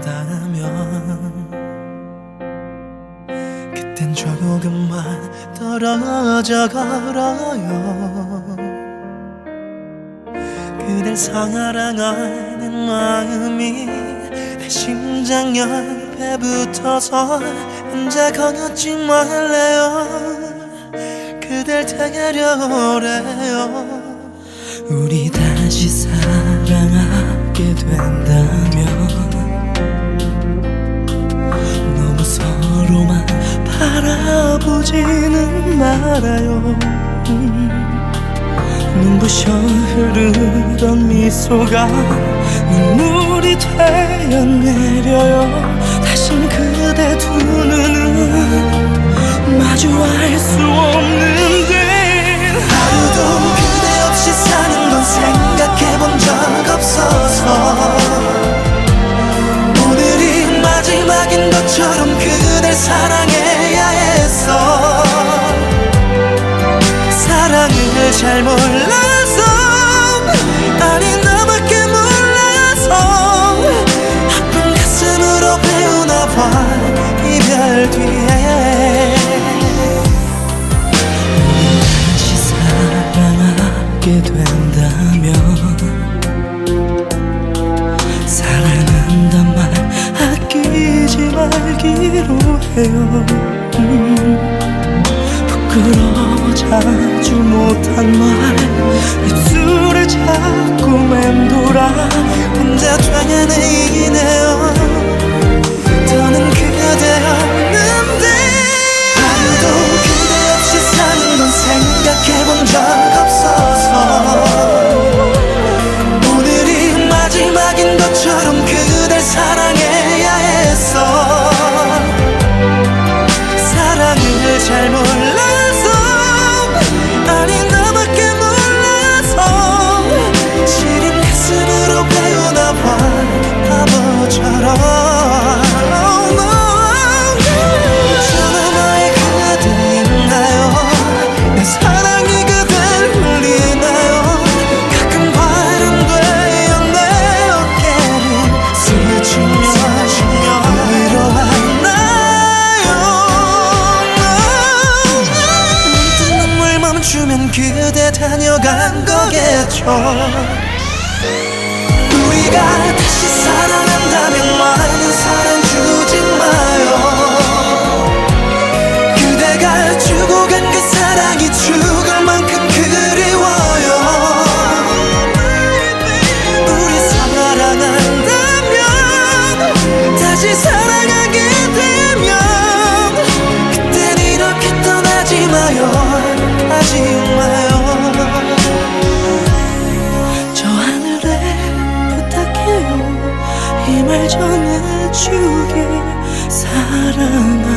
한다면 그땐 조금만 떨어져 걸어요. 그댈 사랑하는 마음이 내 심장 옆에 붙어서 혼자 건너지 말래요. 그댈 되려 오래요. 우리 다시 사랑하게 된다면 눈부셔 흐르던 미소가 눈물이 되어 내려요. 다신 그대 두 눈은 마주할 수 없는데 하루도 그대 없이 사는 건 생각해 본 적 없어서 오늘이 마지막인 것처럼 그댈 사랑해야 했어. 사랑을 잘 몰라 사랑하게 된다면 사랑한단 말 아끼지 말기로 해요. 음, 부끄러워 자주 못한 말 입술을 자꾸 맴돌아 혼자 되뇌이네 멈추면 그대 다녀간 거겠죠 이말 전해주길 사랑합니다